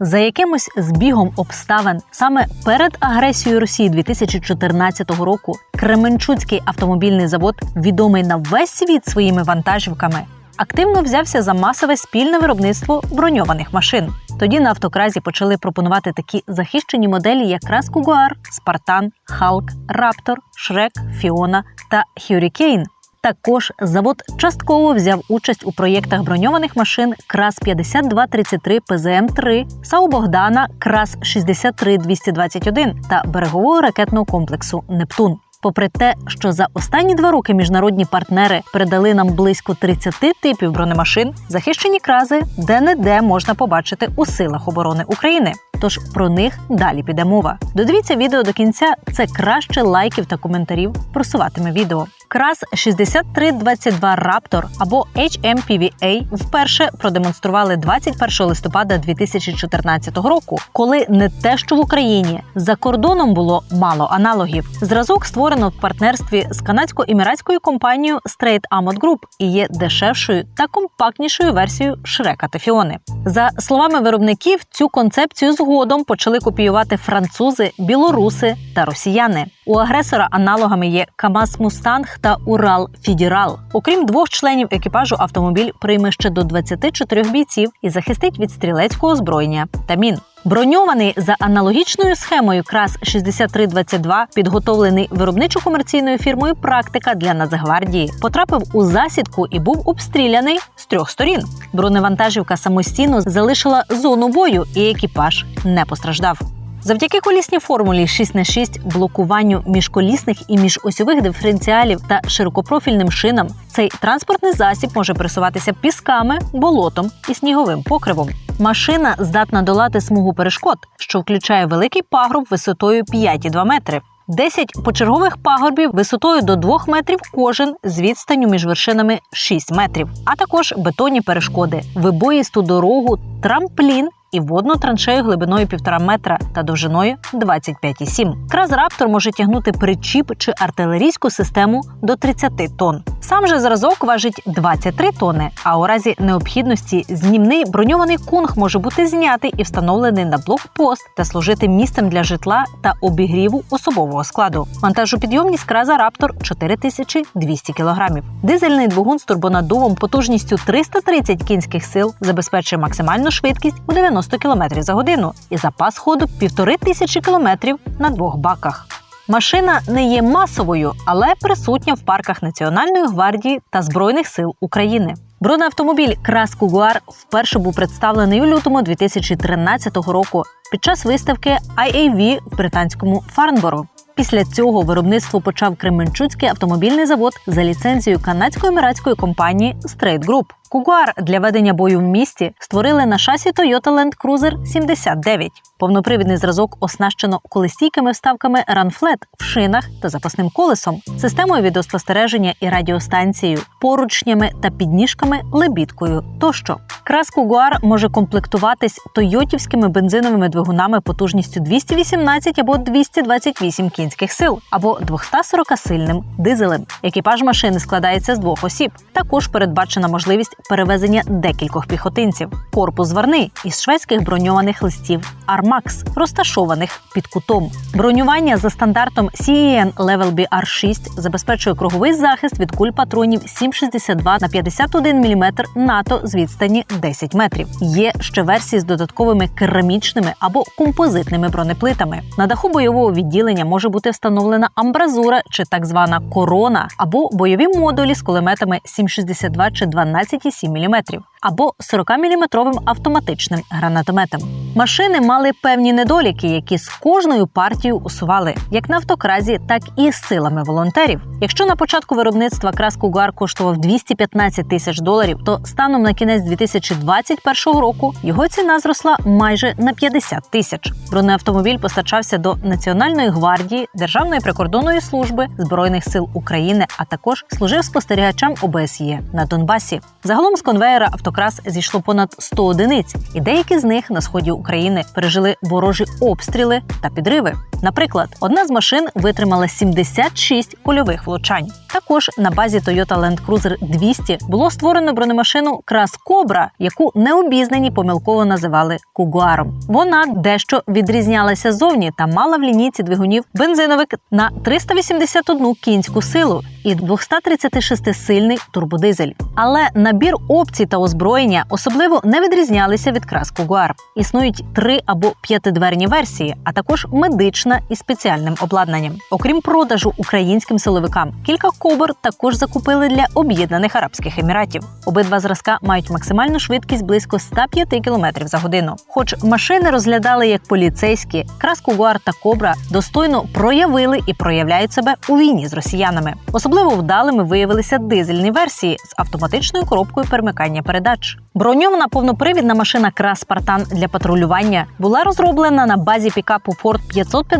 За якимось збігом обставин саме перед агресією Росії 2014 року Кременчуцький автомобільний завод, відомий на весь світ своїми вантажівками, активно взявся за масове спільне виробництво броньованих машин. Тоді на автокразі почали пропонувати такі захищені моделі, як Крас Кугуар, Спартан, Халк, Раптор, Шрек, Фіона та Хюрікейн. Також завод частково взяв участь у проєктах броньованих машин Крас 5233 ПЗМ 3 САУ Богдана Крас 63221 та берегового ракетного комплексу Нептун. Попри те, що за останні два роки міжнародні партнери передали нам близько 30 типів бронемашин, захищені крази де-не-де можна побачити у силах оборони України. Тож про них далі піде мова. Додивіться відео до кінця. Це краще лайків та коментарів просуватиме відео. Крас 6322 Raptor або HMPVA вперше продемонстрували 21 листопада 2014 року, коли не те, що в Україні за кордоном було мало аналогів. Зразок створено в партнерстві з канадсько-іміратською компанією Straight Amod Group і є дешевшою та компактнішою версією Шрека та Фіони. За словами виробників, цю концепцію згодом почали копіювати французи, білоруси та росіяни. У агресора аналогами є КАМАЗ Мустанг та Урал Фідірал. Окрім двох членів екіпажу, автомобіль прийме ще до 24 бійців і захистить від стрілецького озброєння та мін. Броньований за аналогічною схемою крас 6322, підготовлений виробничо-комерційною фірмою Практика для Нацгвардії, потрапив у засідку і був обстріляний з трьох сторін. Броневантажівка самостійно залишила зону бою, і екіпаж не постраждав. Завдяки колісній формулі 6 на 6 блокуванню міжколісних і міжосьових диференціалів та широкопрофільним шинам, цей транспортний засіб може пересуватися пісками, болотом і сніговим покривом. Машина здатна долати смугу перешкод, що включає великий пагруб висотою 5,2 метри. 10 почергових пагорбів висотою до 2 метрів кожен з відстанню між вершинами 6 метрів, а також бетонні перешкоди, вибоїсту дорогу, трамплін і водну траншею глибиною 1,5 метра та довжиною 25,7. Краз Раптор може тягнути причіп чи артилерійську систему до 30 тонн. Сам же зразок важить 23 тонни, а у разі необхідності знімний броньований кунг може бути знятий і встановлений на блокпост та служити місцем для житла та обігріву особового складу. Вантажопідйомність краза Раптор 4200 кг. Дизельний двигун з турбонаддувом потужністю 330 кінських сил забезпечує максимальну швидкість у 90 км за годину і запас ходу півтори тисячі кілометрів на двох баках. Машина не є масовою, але присутня в парках Національної гвардії та Збройних сил України. Бронеавтомобіль Крас Кугуар вперше був представлений у лютому 2013 року під час виставки IAV в британському Фарнборо. Після цього виробництво почав Кременчуцький автомобільний завод за ліцензією канадсько-еміратської компанії Straight Group. Кугуар для ведення бою в місті створили на шасі Toyota Land Cruiser 79. Повнопривідний зразок оснащено колестійкими вставками RunFlat в шинах та запасним колесом, системою відеоспостереження і радіостанцією, поручнями та підніжками, лебідкою тощо. Крас Кугуар може комплектуватись тойотівськими бензиновими двигунами потужністю 218 або 228 кінських сил, або 240-сильним дизелем. Екіпаж машини складається з двох осіб. Також передбачена можливість перевезення декількох піхотинців. Корпус зварний із шведських броньованих листів Армакс, розташованих під кутом. Бронювання за стандартом CEN Level BR6 забезпечує круговий захист від куль патронів 7,62 на 51 мм НАТО з відстані 10 метрів. Є ще версії з додатковими керамічними або композитними бронеплитами. На даху бойового відділення може бути встановлена амбразура чи так звана корона, або бойові модулі з кулеметами 7,62 чи 12,7 мм, або 40-мм автоматичним гранатометом. Машини мали певні недоліки, які з кожною партією усували як на автокразі, так і з силами волонтерів. Якщо на початку виробництва крас Кугар коштував 215 тисяч доларів, то станом на кінець 2021 року його ціна зросла майже на 50 тисяч. Бронеавтомобіль постачався до Національної гвардії, Державної прикордонної служби збройних сил України, а також служив спостерігачам ОБСЄ на Донбасі. Загалом з конвеєра автокрас зійшло понад 100 одиниць, і деякі з них на сході України пережили ворожі обстріли та підриви. Наприклад, одна з машин витримала 76 кульових влучань. Також на базі Toyota Land Cruiser 200 було створено бронемашину Крас Кобра, яку необізнані помилково називали Кугуаром. Вона дещо відрізнялася зовні та мала в лінійці двигунів бензиновик на 381 кінську силу і 236-сильний турбодизель. Але набір опцій та озброєння особливо не відрізнялися від крас Кугуар. Існують три або п'ятидверні версії, а також медична із спеціальним обладнанням. Окрім продажу українським силовикам, кілька кобр також закупили для об'єднаних арабських еміратів. Обидва зразка мають максимальну швидкість близько 105 км за годину. Хоч машини розглядали як поліцейські, крас Кугуар та Кобра достойно проявили і проявляють себе у війні з росіянами. Особливо вдалими виявилися дизельні версії з автоматичною коробкою перемикання передач. Броньована повнопривідна машина Крас Спартан для патрулювання була розроблена на базі пікапу Ford 550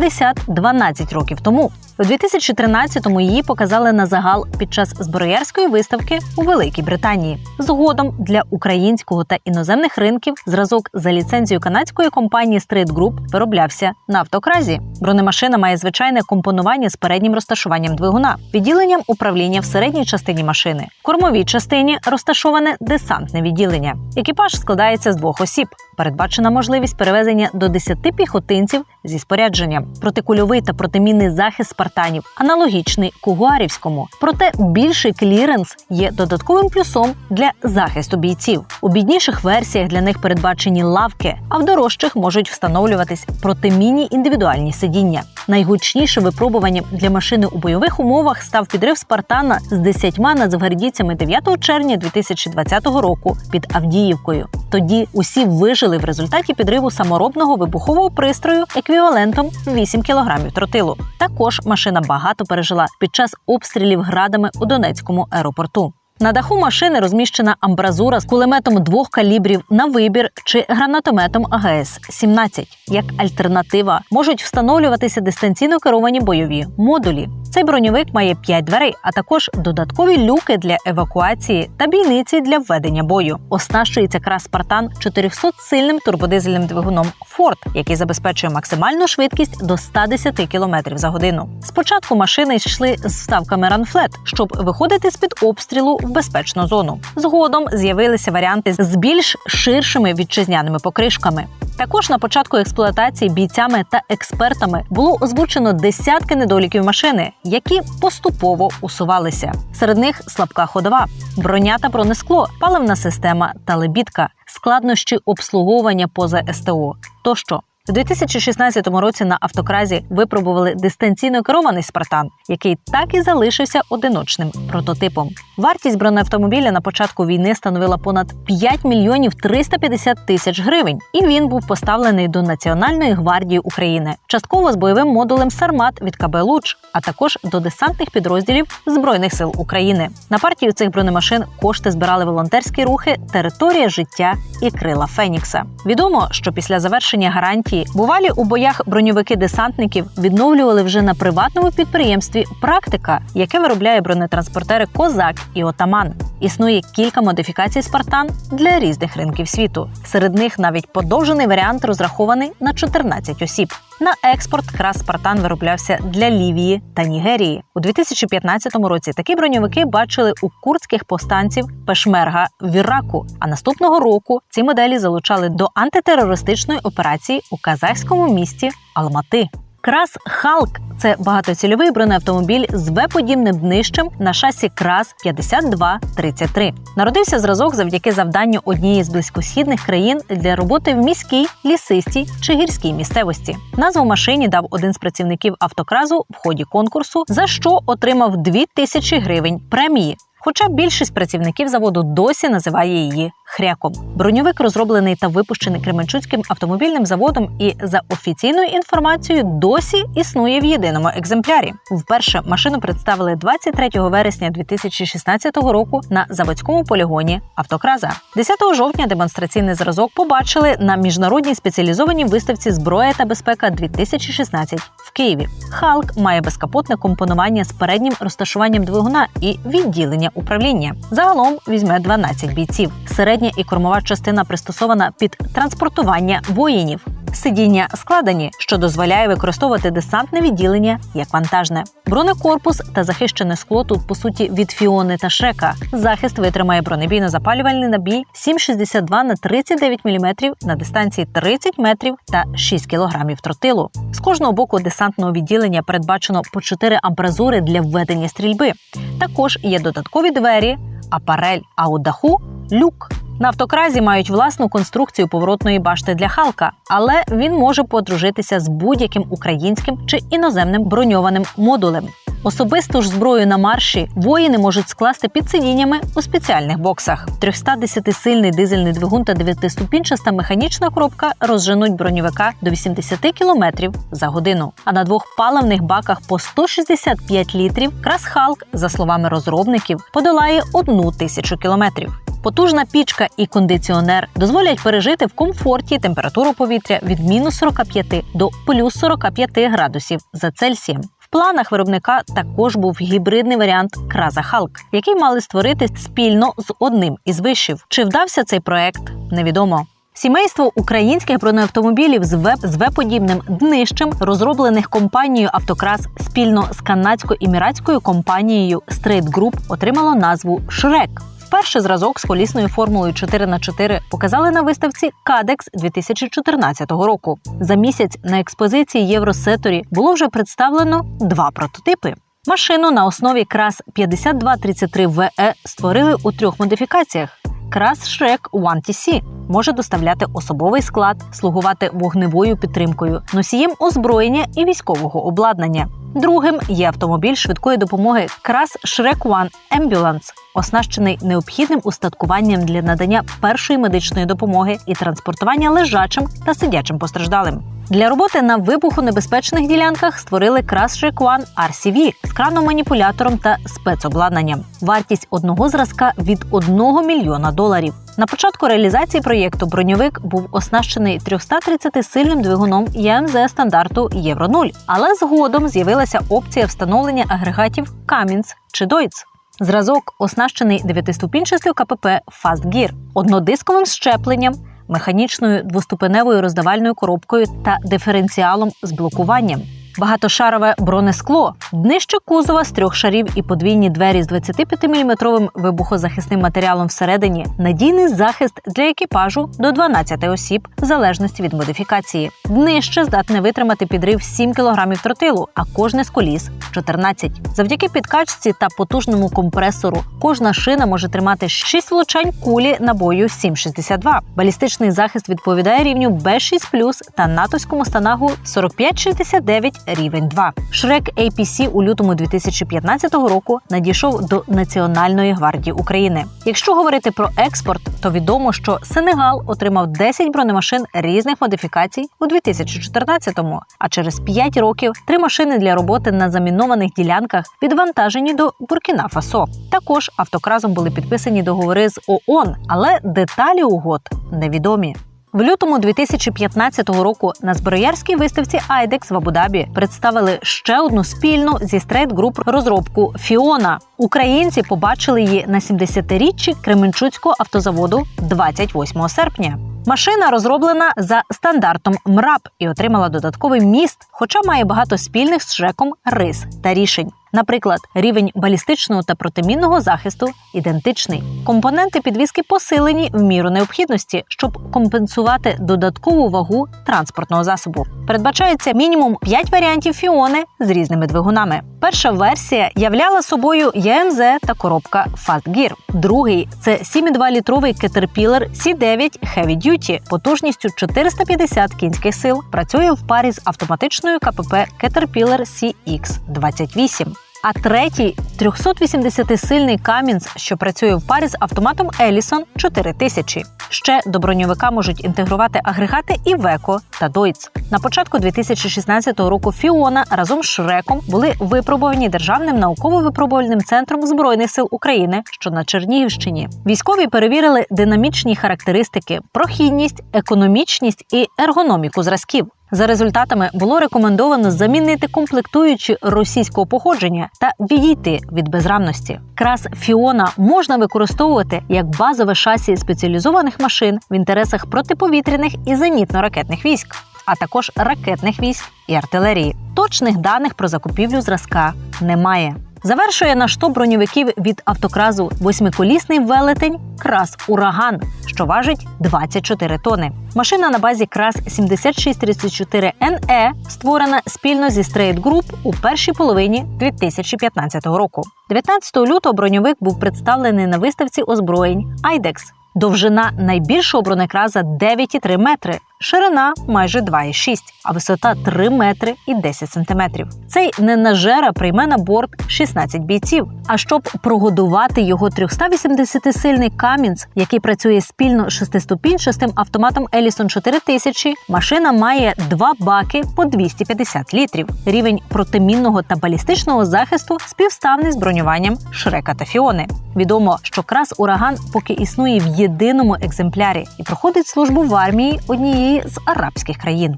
12 років тому. У 2013-му її показали на загал під час зброярської виставки у Великій Британії. Згодом для українського та іноземних ринків зразок за ліцензією канадської компанії Street Group вироблявся на автокразі. Бронемашина має звичайне компонування з переднім розташуванням двигуна, відділенням управління в середній частині машини, в кормовій частині розташоване десантне відділення. Екіпаж складається з двох осіб. Передбачена можливість перевезення до 10 піхотинців зі спорядженням. Протикульовий та протимінний захист спартанів аналогічний кугуарівському. Проте більший кліренс є додатковим плюсом для захисту бійців. У бідніших версіях для них передбачені лавки, а в дорожчих можуть встановлюватись протимінні індивідуальні сидіння. Найгучнішим випробуванням для машини у бойових умовах став підрив Спартана з 10 нацгвардійцями 9 червня 2020 року під Авдіївкою. Тоді усі вижили в результаті підриву саморобного вибухового пристрою еквівалентом 8 кілограмів тротилу. Також машина багато пережила під час обстрілів градами у Донецькому аеропорту. На даху машини розміщена амбразура з кулеметом двох калібрів на вибір чи гранатометом АГС-17. Як альтернатива можуть встановлюватися дистанційно керовані бойові модулі. Цей броньовик має 5 дверей, а також додаткові люки для евакуації та бійниці для введення бою. Оснащується крас Спартан 400-сильним турбодизельним двигуном Форд, який забезпечує максимальну швидкість до 110 км за годину. Спочатку машини йшли з вставками ранфлет, щоб виходити з під обстрілу в безпечну зону. Згодом з'явилися варіанти з більш ширшими вітчизняними покришками. Також на початку експлуатації бійцями та експертами було озвучено десятки недоліків машини, які поступово усувалися. Серед них слабка ходова, броня та бронескло, паливна система та лебідка, складнощі обслуговування поза СТО тощо. У 2016 році на автокразі випробували дистанційно керований спартан, який так і залишився одиночним прототипом. Вартість бронеавтомобіля на початку війни становила понад 5 мільйонів 350 тисяч гривень, і він був поставлений до Національної гвардії України, частково з бойовим модулем Сармат від КБ «Луч», а також до десантних підрозділів Збройних сил України. На партію цих бронемашин кошти збирали волонтерські рухи Територія життя і крила Фенікса. Відомо, що після завершення гарантії бувалі у боях броньовики десантників відновлювали вже на приватному підприємстві Практика, яке виробляє бронетранспортери Козак і Отаман. Існує кілька модифікацій Спартан для різних ринків світу. Серед них навіть подовжений варіант розрахований на 14 осіб. На експорт крас Спартан вироблявся для Лівії та Нігерії. У 2015 році такі броньовики бачили у курдських повстанців Пешмерга в Іраку. А наступного року ці моделі залучали до антитерористичної операції у казахському місті Алмати. Крас Халк це багатоцільовий бронеавтомобіль з В-подібним днищем на шасі Крас 5233. Народився зразок завдяки завданню однієї з близькосхідних країн для роботи в міській, лісистій чи гірській місцевості. Назву машині дав один з працівників автокразу в ході конкурсу, за що отримав 2000 гривень премії. Хоча більшість працівників заводу досі називає її хряком. Броньовик розроблений та випущений Кременчуцьким автомобільним заводом і за офіційною інформацією досі існує в єдиному екземплярі. Вперше машину представили 23 вересня 2016 року на заводському полігоні Автокраза. 10 жовтня демонстраційний зразок побачили на міжнародній спеціалізованій виставці Зброя та безпека 2016 в Києві. Халк має безкапотне компонування з переднім розташуванням двигуна і відділення управління. Загалом візьме 12 бійців. Середня і кормова частина пристосована під транспортування воїнів. Сидіння складені, що дозволяє використовувати десантне відділення як вантажне. Бронекорпус та захищене скло тут по суті від фіони та шрека. Захист витримає бронебійно-запалювальний набій 7,62 на 39 мм на дистанції 30 метрів та 6 кг тротилу. З кожного боку десантного відділення передбачено по 4 амбразури для введення стрільби. Також є додаткові двері, апарель, а у даху люк. На автокразі мають власну конструкцію поворотної башти для Халка, але він може подружитися з будь-яким українським чи іноземним броньованим модулем. Особисту ж зброю на марші воїни можуть скласти під сидіннями у спеціальних боксах. 310-сильний дизельний двигун та 9-ступінчаста механічна коробка розженуть броньовика до 80 км за годину. А на двох паливних баках по 165 літрів крас Халк, за словами розробників, подолає одну тисячу кілометрів. Потужна пічка і кондиціонер дозволять пережити в комфорті температуру повітря від мінус 45 до плюс 45 градусів за Цельсієм. В планах виробника також був гібридний варіант Краза Халк, який мали створити спільно з одним із вишів. Чи вдався цей проект? Невідомо. Сімейство українських бронеавтомобілів з веб з веб-подібним днищем, розроблених компанією Автокрас спільно з канадсько-іміратською компанією Straight Group, отримало назву Шрек. Вперше зразок з колісною формулою 4х4 показали на виставці Кадекс 2014 року. За місяць на експозиції Євросеторі було вже представлено два прототипи. Машину на основі крас 5233 VE створили у трьох модифікаціях. Крас Шрек One TC може доставляти особовий склад, слугувати вогневою підтримкою, носієм озброєння і військового обладнання. Другим є автомобіль швидкої допомоги Крас Shrek One Ambulance, оснащений необхідним устаткуванням для надання першої медичної допомоги і транспортування лежачим та сидячим постраждалим. Для роботи на вибухонебезпечних ділянках створили Крас Shrek One RCV з краном-маніпулятором та спецобладнанням. Вартість одного зразка від 1 мільйона доларів. На початку реалізації проєкту броньовик був оснащений 330-сильним двигуном ЄМЗ стандарту Євро 0 але згодом з'явилася опція встановлення агрегатів Cummins чи Deutz. Зразок оснащений дев'ятиступінчастю КПП Fast Gear, однодисковим щепленням, механічною двоступеневою роздавальною коробкою та диференціалом з блокуванням багатошарове бронескло, днище кузова з трьох шарів і подвійні двері з 25-мм вибухозахисним матеріалом всередині, надійний захист для екіпажу до 12 осіб, в залежності від модифікації. Днище здатне витримати підрив 7 кг тротилу, а кожне з коліс 14. Завдяки підкачці та потужному компресору кожна шина може тримати 6 влучань кулі набою 7,62. Балістичний захист відповідає рівню Б6+, та натовському станагу 4569 рівень 2. Шрек APC у лютому 2015 року надійшов до Національної гвардії України. Якщо говорити про експорт, то відомо, що Сенегал отримав 10 бронемашин різних модифікацій у 2014-му, а через 5 років три машини для роботи на замінованих ділянках відвантажені до Буркіна Фасо. Також автокразом були підписані договори з ООН, але деталі угод невідомі. В лютому 2015 року на Зброярській виставці Айдекс в Абу-Дабі представили ще одну спільну зі Straight Group розробку Фіона. Українці побачили її на 70-річчі Кременчуцького автозаводу 28 серпня. Машина розроблена за стандартом МРАП і отримала додатковий міст, хоча має багато спільних з шреком рис та рішень. Наприклад, рівень балістичного та протимінного захисту ідентичний. Компоненти підвіски посилені в міру необхідності, щоб компенсувати додаткову вагу транспортного засобу. Передбачається мінімум 5 варіантів фіони з різними двигунами. Перша версія являла собою ЄМЗ та коробка Fast Gear. Другий це 7,2-літровий Caterpillar C9 Heavy Duty потужністю 450 кінських сил. Працює в парі з автоматичною КПП Caterpillar CX-28 а третій 380-сильний Камінс, що працює в парі з автоматом Елісон 4000. Ще до броньовика можуть інтегрувати агрегати Івеко та Дойц. На початку 2016 року Фіона разом з Шреком були випробувані державним науково-випробувальним центром збройних сил України, що на Чернігівщині. Військові перевірили динамічні характеристики, прохідність, економічність і ергономіку зразків. За результатами було рекомендовано замінити комплектуючі російського походження та відійти від безрамності. Крас Фіона можна використовувати як базове шасі спеціалізованих машин в інтересах протиповітряних і зенітно-ракетних військ а також ракетних військ і артилерії. Точних даних про закупівлю зразка немає. Завершує на штаб броньовиків від автокразу восьмиколісний велетень крас Ураган, що важить 24 тони. Машина на базі крас 7634 NE створена спільно зі Straight Group у першій половині 2015 року. 19 лютого броньовик був представлений на виставці озброєнь IDEX. Довжина найбільшого бронекраза 9,3 метри, ширина майже 2,6, а висота 3 метри і 10 сантиметрів. Цей ненажера прийме на борт 16 бійців. А щоб прогодувати його 380-сильний Камінс, який працює спільно шестиступінчастим автоматом Елісон 4000, машина має два баки по 250 літрів. Рівень протимінного та балістичного захисту співставний з бронюванням Шрека та Фіони. Відомо, що крас ураган поки існує в єдиному екземплярі і проходить службу в армії однієї з арабських країн.